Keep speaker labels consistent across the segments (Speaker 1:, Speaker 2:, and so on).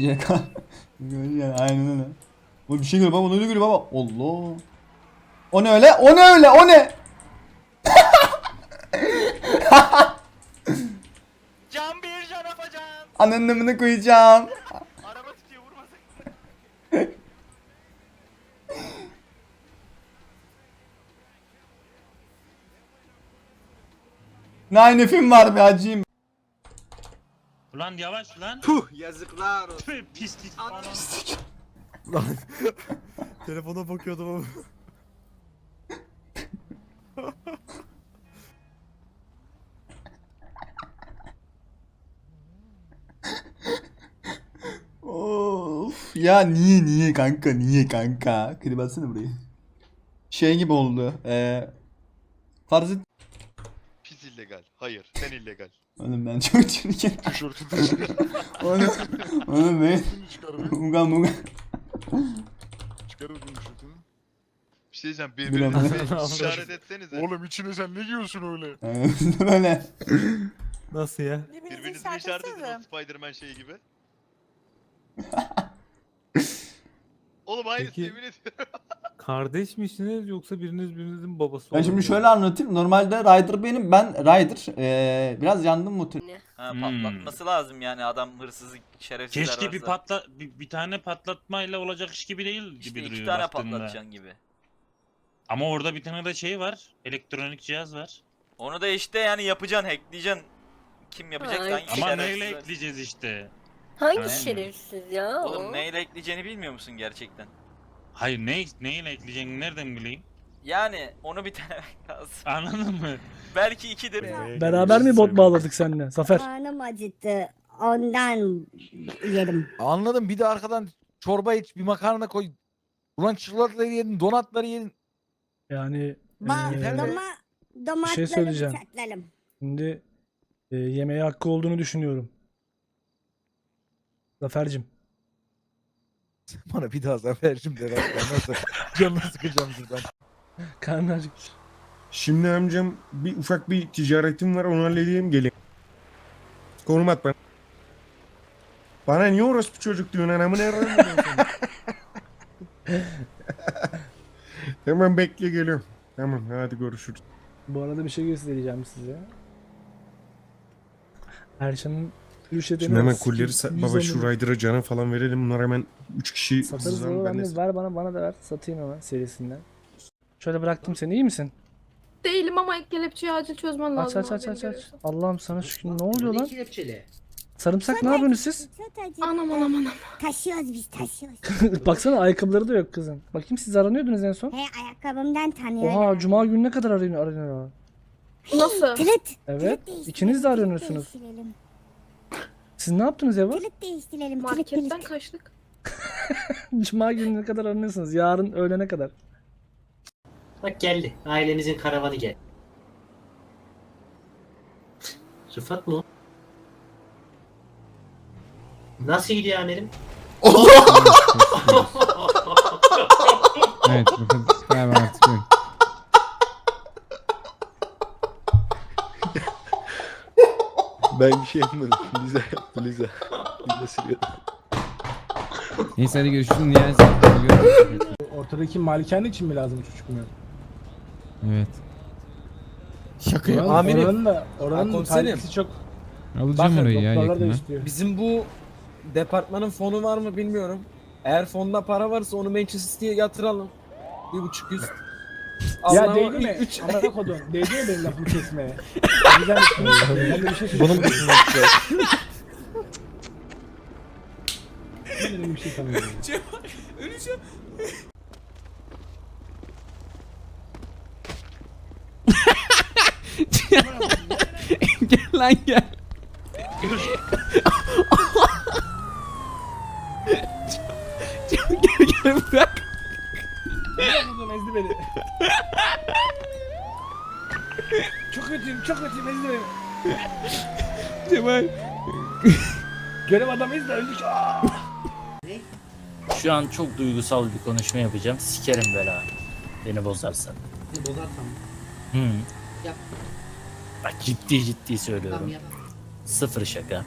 Speaker 1: YK. yani aynen öyle. O bir şey geliyor baba, ne geliyor baba? Allah. O ne öyle? O ne öyle? O ne?
Speaker 2: Can bir can afacan.
Speaker 1: Ananımını koyacağım.
Speaker 2: Araba tutuyor vurmasın.
Speaker 1: Nine film var be acıyım.
Speaker 3: Ulan yavaş lan.
Speaker 2: Puh yazıklar olsun.
Speaker 3: Tüh, Pislik.
Speaker 2: Ananı
Speaker 4: Lan telefona bakıyordum ama.
Speaker 1: Of ya niye niye kanka niye kanka? Klip atsana burayı. Şey gibi oldu. Eee farz et.
Speaker 2: Pis illegal. Hayır sen illegal.
Speaker 1: Oğlum ben çok çirkin.
Speaker 4: Tişörtünü
Speaker 1: Oğlum, oğlum ben.
Speaker 4: çıkar be.
Speaker 1: Mugan mugan.
Speaker 4: Çıkar bakayım tişörtünü.
Speaker 2: Bir şey diyeceğim
Speaker 1: Bilemem.
Speaker 2: birbirinize işaret etsenize.
Speaker 4: Oğlum içine sen ne giyiyorsun öyle?
Speaker 1: Böyle.
Speaker 5: Nasıl ya?
Speaker 2: Birbirinizi bir işaret edin o Spider-Man şeyi gibi. Oğlum aynısı
Speaker 5: Peki.
Speaker 2: ediyorum.
Speaker 5: Kardeş misiniz yoksa biriniz birinizin babası
Speaker 1: Ben şimdi şöyle anlatayım. Normalde Rider benim. Ben Rider. Eee biraz yandım motor.
Speaker 6: Ha,
Speaker 3: Hmm.
Speaker 6: patlatması lazım yani adam hırsızlık şerefsizler
Speaker 3: Keşke bir
Speaker 6: varsa.
Speaker 3: patla bir, bir tane patlatmayla olacak iş gibi değil gibi
Speaker 6: İşte
Speaker 3: duruyor
Speaker 6: iki tane
Speaker 3: baktığında.
Speaker 6: patlatacaksın gibi.
Speaker 3: Ama orada bir tane de şey var. Elektronik cihaz var.
Speaker 6: Onu da işte yani yapacaksın, hackleyeceksin. Kim yapacak
Speaker 7: Ay.
Speaker 6: hangi
Speaker 3: Ama
Speaker 6: şerefsiz
Speaker 3: neyle ekleyeceğiz işte?
Speaker 7: Hangi
Speaker 3: Aynen.
Speaker 7: şerefsiz ya?
Speaker 6: Oğlum
Speaker 7: o?
Speaker 6: neyle ekleyeceğini bilmiyor musun gerçekten?
Speaker 3: Hayır ne neyle ekleyeceğini nereden bileyim?
Speaker 6: Yani onu bir tane lazım.
Speaker 3: Anladın mı?
Speaker 6: Belki ikidir.
Speaker 8: Beraber mi bot bağladık seninle? Zafer.
Speaker 9: Karnım acıktı. Ondan yedim.
Speaker 10: Anladım. Bir de arkadan çorba iç, bir makarna koy. Ulan çikolatları yedin, donatları yedin.
Speaker 8: Yani
Speaker 9: Ba
Speaker 8: eee,
Speaker 9: doma domatları
Speaker 8: söyleyeceğim.
Speaker 9: bıçaklarım.
Speaker 8: şimdi eee, yemeğe hakkı olduğunu düşünüyorum. Zafer'cim.
Speaker 10: Bana bir daha de. ben Nasıl? Canını sıkacağım şuradan.
Speaker 8: Karnı acıkmış.
Speaker 4: Şimdi amcam bir ufak bir ticaretim var onu halledeyim geleyim. Konum at bana. Bana niye orospu çocuk diyorsun anamı nereden biliyorsun sen? Hemen bekle geliyorum. Tamam hadi görüşürüz.
Speaker 8: Bu arada bir şey göstereceğim size. Erşan'ın
Speaker 4: Şimdi hemen kulleri sa- baba şu Rider'a cana falan verelim. Bunlar hemen 3 kişi
Speaker 8: Satarız
Speaker 4: sızan
Speaker 8: baba
Speaker 4: ben
Speaker 8: ben
Speaker 4: de
Speaker 8: de ver bana bana da ver. Satayım hemen serisinden. Şöyle bıraktım seni iyi misin?
Speaker 7: Değilim ama kelepçeyi acil çözmen
Speaker 8: Aç
Speaker 7: lazım.
Speaker 8: aç
Speaker 7: abi,
Speaker 8: aç
Speaker 7: beni
Speaker 8: aç aç.
Speaker 7: görüyorsun.
Speaker 8: Allah'ım sana şükür ne oluyor lan?
Speaker 11: Kelepçeli.
Speaker 8: Sarımsak ne yapıyorsunuz siz?
Speaker 9: Çok acı.
Speaker 7: Anam anam anam.
Speaker 9: Taşıyoruz biz taşıyoruz.
Speaker 8: Baksana ayakkabıları da yok kızın. Bakayım siz aranıyordunuz en son.
Speaker 9: He ayakkabımdan tanıyorum.
Speaker 8: Oha cuma günü ne kadar arıyor aranıyor?
Speaker 7: Nasıl?
Speaker 9: Kılıt.
Speaker 8: Evet. ikiniz de
Speaker 9: değiştirelim.
Speaker 8: Siz ne yaptınız Eva?
Speaker 9: Kılıt değiştirelim.
Speaker 7: Marketten
Speaker 9: kılıt.
Speaker 7: kaçtık.
Speaker 8: Cuma gününe kadar aranıyorsunuz. Yarın öğlene kadar.
Speaker 11: Bak geldi. Ailemizin karavanı geldi. Rıfat mı o? Nasıl gidiyor amirim?
Speaker 5: Evet. Tamam
Speaker 10: Ben bir şey yapmadım. Liza yaptı Liza. Liza sürüyor.
Speaker 5: Neyse hadi görüşürüz. Görüşürüz.
Speaker 8: Ortadaki malikane için mi lazım çocuk mu?
Speaker 5: Evet. Şaka ya.
Speaker 10: Amirim.
Speaker 8: Oranın da oranın
Speaker 10: komiserim.
Speaker 8: çok.
Speaker 5: Alacağım orayı ya
Speaker 8: doktorlar da
Speaker 5: yakında.
Speaker 8: istiyor.
Speaker 10: Bizim bu departmanın fonu var mı bilmiyorum. Eğer fonda para varsa onu Manchester City'ye yatıralım. Bir buçuk yüz.
Speaker 8: Ya değdi mi?
Speaker 10: Üç...
Speaker 8: Amına kodum. Değdi mi benim lafımı kesmeye? Güzel bir şey. Ben de bir şey söyleyeyim.
Speaker 10: Bunun şey.
Speaker 8: Ben dedim bir şey sanıyorum.
Speaker 5: gel lan gel. gel gel bırak.
Speaker 8: Ezdi beni. çok kötüyüm, çok kötüyüm ezdi beni.
Speaker 5: Cemal.
Speaker 8: Görev adamı ezdi öldük. Aa!
Speaker 11: Şu an çok duygusal bir konuşma yapacağım. Sikerim bela. Beni bozarsan. Bozarsam. Hı. Yap. Bak ciddi ciddi söylüyorum. Sıfır şaka.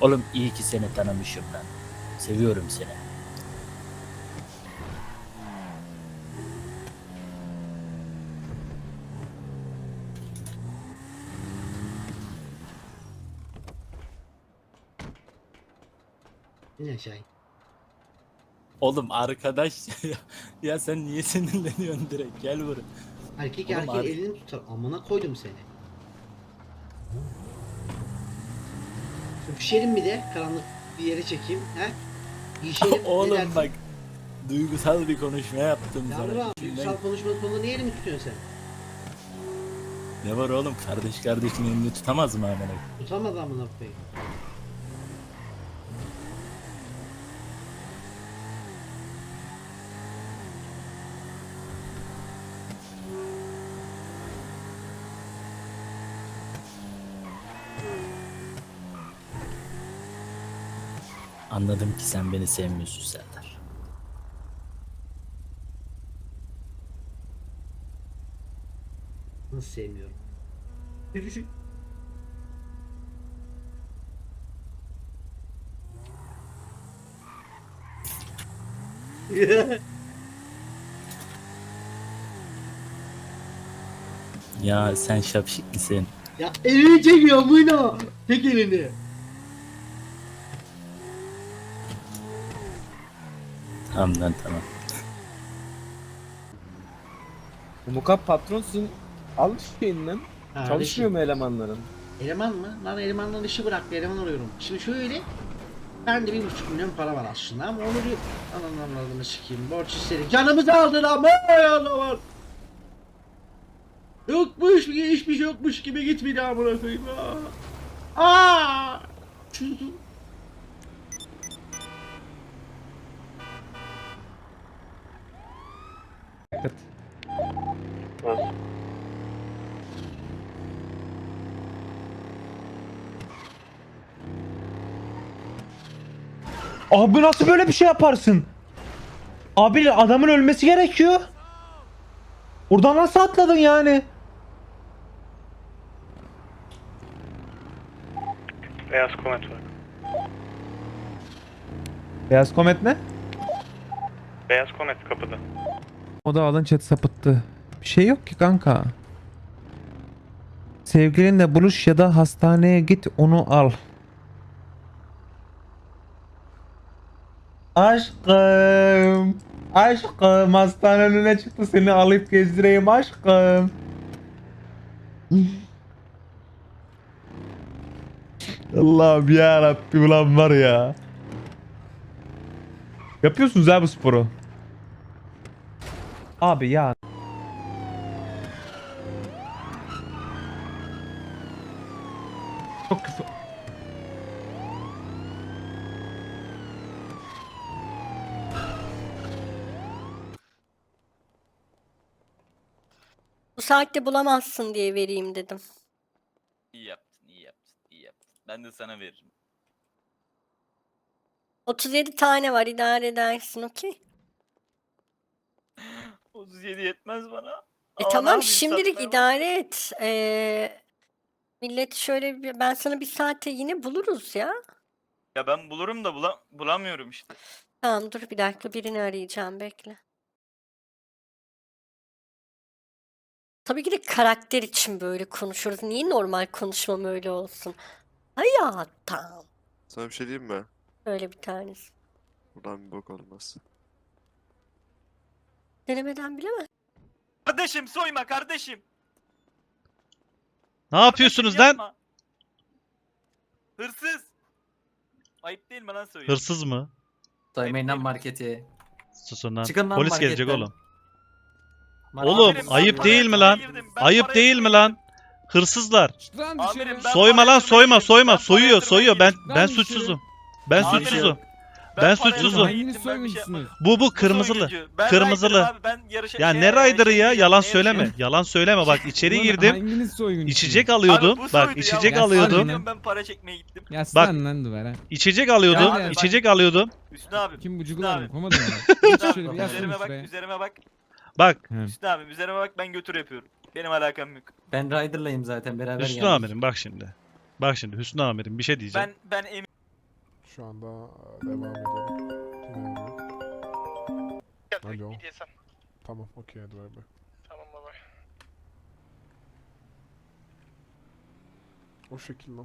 Speaker 11: Oğlum iyi ki seni tanımışım lan. Seviyorum seni.
Speaker 12: Şey?
Speaker 11: Oğlum arkadaş ya sen niye sinirleniyorsun direkt gel buraya.
Speaker 12: Erkek
Speaker 11: Oğlum
Speaker 12: erkeğin
Speaker 11: abi-
Speaker 12: elini tutar. Amına koydum seni. Öpüşelim bir de karanlık bir yere çekeyim. He? Yiyişelim. ne
Speaker 11: Oğlum
Speaker 12: dersin?
Speaker 11: bak duygusal bir konuşma yaptım sana.
Speaker 12: Yavrum
Speaker 11: İçinden-
Speaker 12: duygusal konuşmanın sonunda niye elimi tutuyorsun sen?
Speaker 11: Ne var oğlum kardeş kardeşin elini tutamaz mı amına?
Speaker 12: Tutamaz amına koyayım.
Speaker 11: Anladım ki sen beni sevmiyorsun Serdar.
Speaker 12: Nasıl sevmiyorum?
Speaker 11: Ya sen şapşik misin?
Speaker 12: ya elini çekiyor amına. Tek elini.
Speaker 11: Tamam lan tamam.
Speaker 10: Mukap patronsun. Al şeyinden.
Speaker 12: Ha,
Speaker 10: Çalışmıyor mu elemanların?
Speaker 12: Eleman mı? Lan elemandan işi bıraktı eleman arıyorum. Şimdi şöyle ben de bir buçuk milyon para var aslında ama onu bir ananın adını sikeyim borç istedik. Canımızı aldın ama ya var. Yokmuş hiçbir şey yokmuş gibi git bir daha buna koyayım. Aa! Aa!
Speaker 10: Abi nasıl böyle bir şey yaparsın? Abi adamın ölmesi gerekiyor. Oradan nasıl atladın yani?
Speaker 13: Beyaz komet var.
Speaker 10: Beyaz komet ne?
Speaker 13: Beyaz komet kapıda.
Speaker 14: O da alın chat sapıttı. Bir şey yok ki kanka. Sevgilinle buluş ya da hastaneye git onu al. Aşkım. Aşkım hastanenin önüne çıktı seni alıp gezdireyim aşkım. Allah'ım ya Rabbi ulan var ya. Yapıyorsunuz ha bu sporu. Abi ya. Çok küfür.
Speaker 15: Bu saatte bulamazsın diye vereyim dedim.
Speaker 6: İyi yaptın, iyi yaptın, iyi yaptın. Ben de sana veririm.
Speaker 15: 37 tane var idare edersin okey.
Speaker 6: 37 yetmez bana.
Speaker 15: E
Speaker 6: Ama
Speaker 15: tamam şimdilik
Speaker 6: satmaya
Speaker 15: idare et. Ee, millet şöyle bir, ben sana bir saate yine buluruz ya.
Speaker 6: Ya ben bulurum da bula bulamıyorum işte.
Speaker 15: Tamam dur bir dakika birini arayacağım bekle. Tabii ki de karakter için böyle konuşuyoruz. Niye normal konuşmam öyle olsun? Hayatım.
Speaker 16: Sana bir şey diyeyim mi?
Speaker 15: Böyle bir tanesi.
Speaker 16: Buradan bir bok olmaz.
Speaker 15: Denemeden bilemez.
Speaker 6: Kardeşim soyma kardeşim.
Speaker 17: Ne yapıyorsunuz lan?
Speaker 6: Yapma. Hırsız. Ayıp değil mi lan söylüyor?
Speaker 17: Hırsız mı?
Speaker 6: Soymayın lan
Speaker 11: marketi.
Speaker 17: Susun lan.
Speaker 11: Çıkın lan
Speaker 17: Polis gelecek
Speaker 11: marketten.
Speaker 17: oğlum. Oğlum
Speaker 6: Amirim, ben
Speaker 17: ayıp değil mi lan?
Speaker 6: girdim,
Speaker 17: Ayıp değil mi lan? Hırsızlar.
Speaker 14: Lan
Speaker 6: Amirim, ben
Speaker 17: Soyma lan soyma soyma.
Speaker 6: ben
Speaker 17: Soyuyor soyuyor. Ben ben suçsuzum. Ben suçsuzum.
Speaker 6: Ben paraya
Speaker 17: suçsuzum.
Speaker 6: girmeye
Speaker 14: Hanginiz
Speaker 6: gittim, ben bir şey yapmadım.
Speaker 17: Bu bu
Speaker 6: Bu
Speaker 17: kırmızılı.
Speaker 6: soyguncu. Ben
Speaker 17: Kırmızılı.
Speaker 6: Rider'ım abi, ben yarışa-
Speaker 17: Ya
Speaker 6: şey-
Speaker 17: ne Rider'ı
Speaker 6: şey
Speaker 17: ya? Yalan söyleme. Yalan söyleme bak içeri
Speaker 14: Ulan
Speaker 17: girdim.
Speaker 14: Hanginiz soyguncusunuz?
Speaker 17: İçecek alıyordum.
Speaker 6: bu
Speaker 17: Bak
Speaker 6: ya,
Speaker 17: içecek
Speaker 6: ben
Speaker 17: alıyordum.
Speaker 6: sanıyorum, Ben para çekmeye gittim.
Speaker 14: Yaslan lan duvara.
Speaker 17: İçecek alıyordum.
Speaker 14: Ya,
Speaker 17: İçecek alıyordum.
Speaker 6: Hüsnü abi.
Speaker 14: Kim bucular
Speaker 6: abi.
Speaker 14: yapamadın mı?
Speaker 6: Abi,
Speaker 14: şöyle bir
Speaker 6: üzerime bak,
Speaker 14: şuraya.
Speaker 6: üzerime bak.
Speaker 17: Bak.
Speaker 6: Hüsnü abi, üzerime bak ben götür yapıyorum. Benim alakam yok.
Speaker 11: Ben Rider'layım zaten beraber
Speaker 17: Hüsnü amirim bak şimdi. Bak şimdi Hüsnü amirim bir şey diyeceğim.
Speaker 6: Ben ben emin
Speaker 18: Şu anda e, devam edelim. Alo. Tamam okey hadi bay bay.
Speaker 2: Tamam baba.
Speaker 18: O şekilde.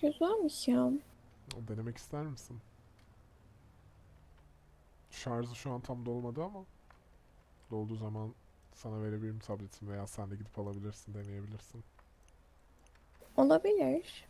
Speaker 9: Güzelmiş ya.
Speaker 18: Denemek ister misin? Şarjı şu an tam dolmadı ama dolduğu zaman sana verebilirim tabletimi veya sen de gidip alabilirsin, deneyebilirsin.
Speaker 9: Olabilir.